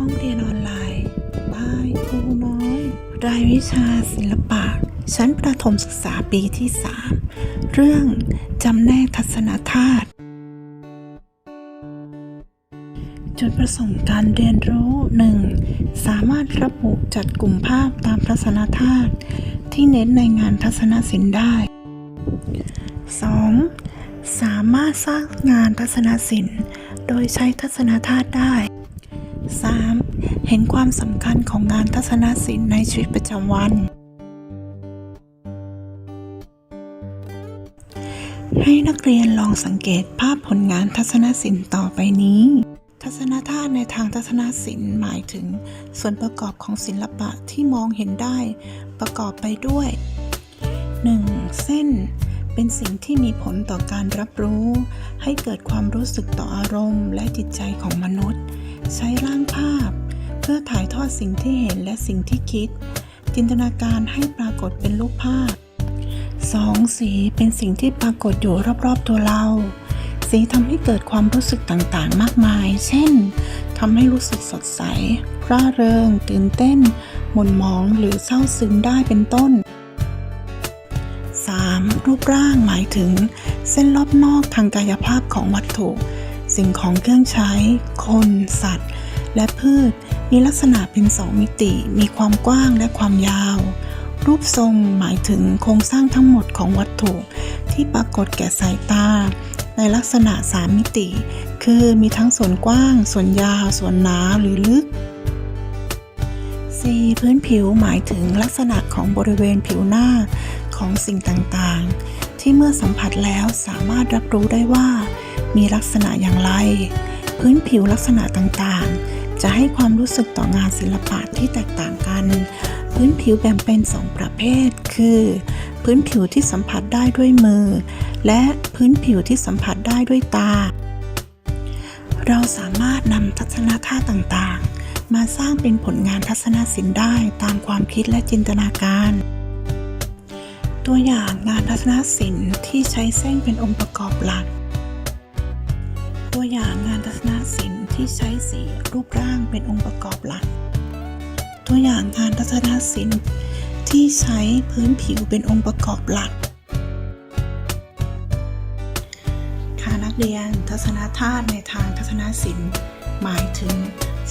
ห้องเรียนออนไลน์บายครูน้อย รายวิชาศิลปะ ชั้นประถมศึกษาปีที่ 3 เรื่องจำแนกทัศนธาตุ จุดประสงค์การเรียนรู้ 1. สามารถระบุจัดกลุ่มภาพตามทัศนธาตุที่เน้นในงานทัศนศิลป์ได้ 2. สามารถสร้างงานทัศนศิลป์ โดยใช้ทัศนธาตุได้ 3. เห็นความสำคัญของงานทัศนศิลป์ในชีวิตประจำวัน ให้นักเรียนลองสังเกตภาพผลงานทัศนศิลป์ต่อไปนี้ ทัศนธาตุในทางทัศนศิลป์หมายถึง ส่วนประกอบของศิลปะที่มองเห็นได้ ประกอบไปด้วย 1. เส้น เป็นสิ่งที่มีผลต่อการรับรู้ ให้เกิดความรู้สึกต่ออารมณ์ และจิตใจของมนุษย์ ใช้ร่างภาพ เพื่อถ่ายทอดสิ่งที่เห็นและสิ่งที่คิด จินตนาการให้ปรากฏเป็นรูปภาพ 2. สีเป็นสิ่งที่ปรากฏอยู่รอบๆตัวเรา สีทำให้เกิดความรู้สึกต่างๆ มากมาย เช่นทำให้รู้สึกสดใส ร่าเริง ตื่นเต้น หม่นหมอง หรือเศร้าซึ้งได้เป็นต้น รูปร่างหมายถึง เส้นรอบนอกทางกายภาพของวัตถุ สิ่งของเครื่องใช้ คน สัตว์ และพืช มีลักษณะเป็นสองมิติ มีความกว้างและความยาว รูปทรงหมายถึงโครงสร้างทั้งหมดของวัตถุ ที่ปรากฏแก่สายตา ในลักษณะ3มิติ คือมีทั้งส่วนกว้าง ส่วนยาว ส่วนหนาหรือลึก 4. พื้นผิวหมายถึงลักษณะของบริเวณผิวหน้า ของสิ่งต่างๆ ที่เมื่อสัมผัสแล้วสามารถรับรู้ได้ว่า มีลักษณะอย่างไร พื้นผิวลักษณะต่างๆ จะให้ความรู้สึกต่องานศิลปะที่แตกต่างกัน พื้นผิวแบ่งเป็นสองประเภท คือ พื้นผิวที่สัมผัสได้ด้วยมือ และพื้นผิวที่สัมผัสได้ด้วยตา เราสามารถนำทัศนธาตุต่างๆมาสร้างเป็นผลงานทัศนศิลป์ได้ตามความคิดและจินตนาการ ตัวอย่างงานทัศนศิลป์ที่ใช้เส้นเป็นองค์ประกอบหลัก ตัวอย่างงานทัศนศิลป์ที่ใช้สีรูปร่างเป็นองค์ประกอบหลัก ตัวอย่างงานทัศนศิลป์ที่ใช้พื้นผิวเป็นองค์ประกอบหลัก ค่ะนักเรียนทัศนธาตุในทางทัศนศิลป์ หมายถึง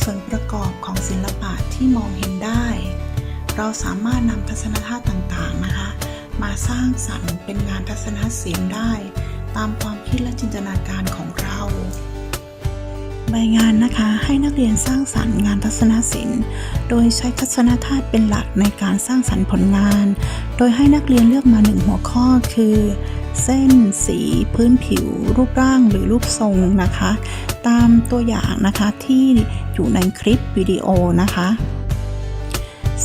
ส่วนประกอบของศิลปะที่มองเห็นได้ เราสามารถนำทัศนธาตุต่างๆนะคะ มาสร้างสรรค์เป็นงานทัศนศิลป์ได้ ตามความคิดและจินตนาการของเรา ใบงานนะคะให้นักเรียนสร้างสรรค์งานทัศนศิลป์ โดยใช้ทัศนธาตุเป็นหลักในการสร้างสรรค์ผลงาน โดยให้นักเรียนเลือกมาหนึ่งหัวข้อคือเส้น สี พื้นผิว รูปร่างหรือรูปทรงนะคะ ตามตัวอย่างนะคะที่อยู่ในคลิปวิดีโอนะคะ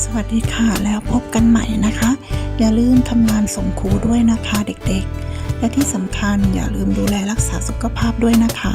สวัสดีค่ะ แล้วพบกันใหม่นะคะ อย่าลืมทำงานส่งครูด้วยนะคะเด็กๆ และที่สำคัญอย่าลืมดูแลรักษาสุขภาพด้วยนะคะ